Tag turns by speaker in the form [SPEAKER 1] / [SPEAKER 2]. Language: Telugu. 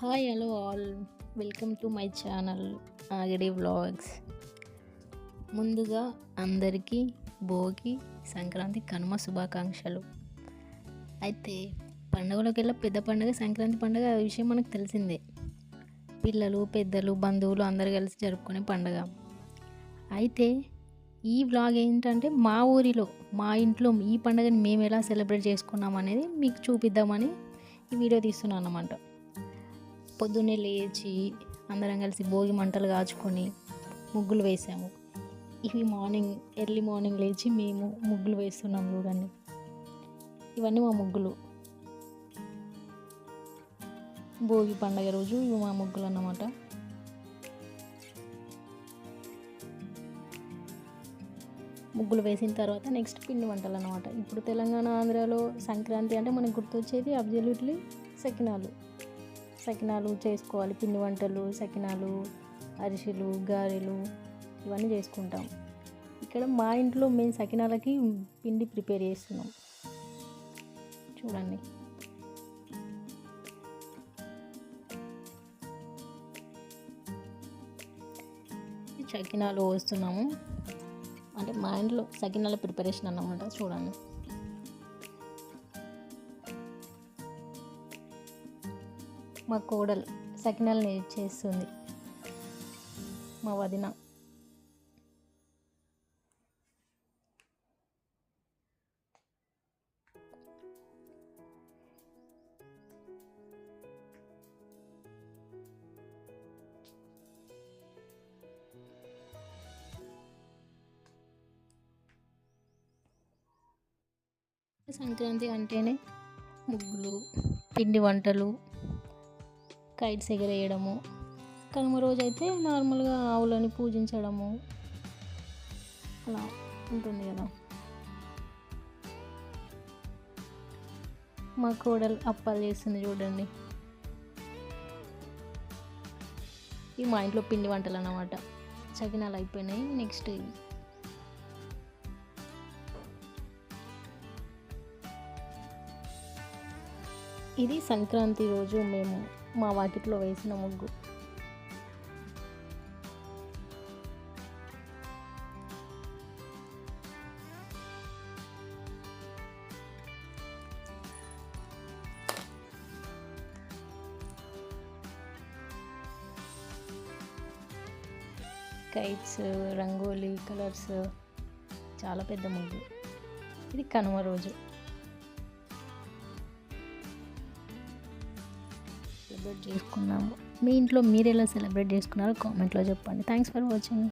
[SPEAKER 1] Hi hello all welcome to my channel Aagadi vlogs ముందుగా అందరికీ భోగి సంక్రాంతి కనుమ శుభాకాంక్షలు. అయితే పండుగలకెల్లా పెద్ద పండుగ సంక్రాంతి పండుగ ఆ విషయం మనకు తెలిసిందే. పిల్లలు పెద్దలు బంధువులు అందరు కలిసి జరుపుకునే పండుగ. అయితే ఈ వ్లాగ్ ఏంటంటే మా ఊరిలో మా ఇంట్లో ఈ పండుగని మేము ఎలా సెలబ్రేట్ చేసుకున్నాం అనేది మీకు చూపిద్దామని ఈ వీడియో తీస్తున్నాను అన్నమాట పొద్దున్నే లేచి అందరం కలిసి భోగి మంటలు కాచుకొని ముగ్గులు వేసాము. ఇవి మార్నింగ్ ఎర్లీ మార్నింగ్ లేచి మేము ముగ్గులు వేస్తున్నాం చూడండి. ఇవన్నీ మా ముగ్గులు. భోగి పండగ రోజు ఇవి మా ముగ్గులు అన్నమాట. ముగ్గులు వేసిన తర్వాత నెక్స్ట్ పిండి వంటలు అన్నమాట. ఇప్పుడు తెలంగాణ ఆంధ్రాలో సంక్రాంతి అంటే మనకు గుర్తొచ్చేది అబ్జల్యూట్లీ సెకినాలు. సకినాలు చేసుకోవాలి. పిండి వంటలు సకినాలు అరిసెలు గారెలు ఇవన్నీ చేసుకుంటాం. ఇక్కడ మా ఇంట్లో మేము సకినాలకి పిండి ప్రిపేర్ చేస్తున్నాం. చూడండి. సకినాలు పోస్తున్నాము. అంటే మా ఇంట్లో సకినాల ప్రిపరేషన్ అన్నమాట. చూడండి. మా కోడలు సకినాలు చేస్తుంది మా వదిన. సంక్రాంతి అంటేనే ముగ్గులు పిండి వంటలు కైట్స్ ఎగరేయడము. కనుమ రోజు అయితే నార్మల్గా ఆవులని పూజించడము. అలా ఉంటుంది కదా. మా కోడలు అప్పాలు చేస్తుంది చూడండి. ఇవి మా ఇంట్లో పిండి వంటలు అన్నమాట. చకినాలు అయిపోయినాయి. నెక్స్ట్ ఇది సంక్రాంతి రోజు మేము మా వాకిట్లో వేసిన ముగ్గు. కైట్స్ రంగోలీ కలర్స్ చాలా పెద్ద ముగ్గు. ఇది కనుమ రోజు. సెలబ్రేట్ చేసుకున్నాము. మీ ఇంట్లో మీరు ఎలా సెలబ్రేట్ చేసుకున్నారో కామెంట్లో చెప్పండి. Thanks for watching